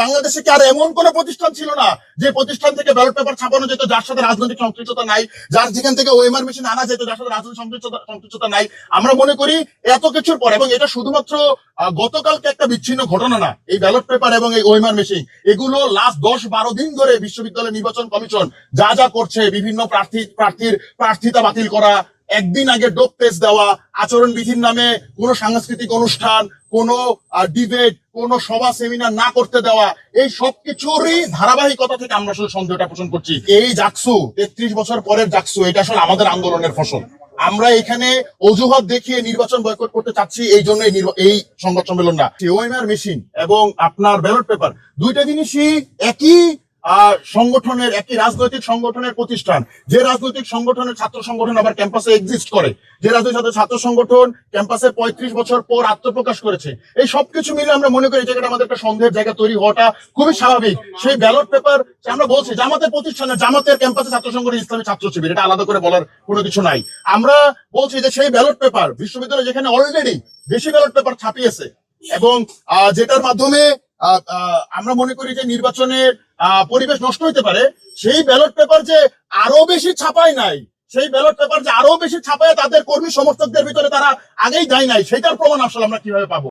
বাংলাদেশে কি আর এমন কোন প্রতিষ্ঠান ছিল না যে প্রতিষ্ঠান থেকে ব্যালট পেপার ছাপানো যেত, যার সাথে রাজনৈতিক সংশ্লিষ্টতা নাই, যার যেখান থেকে ওএমআর মেশিন আনা যেত, যার সাথে রাজনৈতিক সংশ্লিষ্টতা সংশ্লিষ্টতা নাই? আমরা মনে করি এত কিছুর পর, এবং এটা শুধুমাত্র গতকালকে একটা বিচ্ছিন্ন ঘটনা না, এই ব্যালট পেপার এবং এই ওএমআর মেশিন এগুলো লাস্ট দশ বারো দিন ধরে বিশ্ববিদ্যালয় নির্বাচন কমিশন যা যা করছে, বিভিন্ন প্রার্থী, প্রার্থীর প্রার্থিতা বাতিল করা, একদিন আগে ডোপ টেস্ট দেওয়া আচরণ বিধির নামে কোনো সাংস্কৃতিক অনুষ্ঠান কোনো ডিবেট কোনো সভা সেমিনার না করতে দেওয়া, এই সবকিছুরই ধারাবাহিকতা থেকে আমরা আসলে সন্দেহটা পোষণ করছি। এই জাকসু তেত্রিশ বছর পরের জাকসু এটা আসলে আমাদের আন্দোলনের ফসল। আমরা এখানে অজুহাত দেখিয়ে নির্বাচন বয়কট করতে চাচ্ছি, এই জন্য এই সংবাদ সম্মেলনটা। মেশিন এবং আপনার ব্যালট পেপার দুইটা জিনিসই একই সংগঠনের একটি রাজনৈতিক সংগঠনের প্রতিষ্ঠান। যে রাজনৈতিক সংগঠনের ছাত্র সংগঠন আবার ক্যাম্পাসে এক্সিস্ট করে, যে রাজনৈতিক ছাত্র- সংগঠন ক্যাম্পাসে পঁয়ত্রিশ বছর পর আত্মপ্রকাশ করেছে। এই সবকিছু মিলে আমরা মনে করি জায়গাটা আমাদের একটা সন্দেহের জায়গা তৈরি হওয়াটা খুবই স্বাভাবিক। সেই ব্যালট পেপার আমরা বলছি, জামাতের প্রতিষ্ঠানে জামাতের ক্যাম্পাসে ছাত্র সংগঠন ইসলামী ছাত্র শিবির, এটা আলাদা করে বলার কোনো কিছু নাই। আমরা বলছি যে সেই ব্যালট পেপার বিশ্ববিদ্যালয় যেখানে অলরেডি বেশি ব্যালট পেপার ছাপিয়েছে এবং যেটার মাধ্যমে আমরা মনে করি যে নির্বাচনের পরিবেশ নষ্ট হইতে পারে, সেই ব্যালট পেপার যে আরও বেশি ছাপায় নাই, সেই ব্যালট পেপার যে আরও বেশি ছাপায় তাদের কর্মী সমর্থকদের ভিতরে তারা আগেই যায় নাই সেটার প্রমাণ আসলে আমরা কীভাবে পাবো?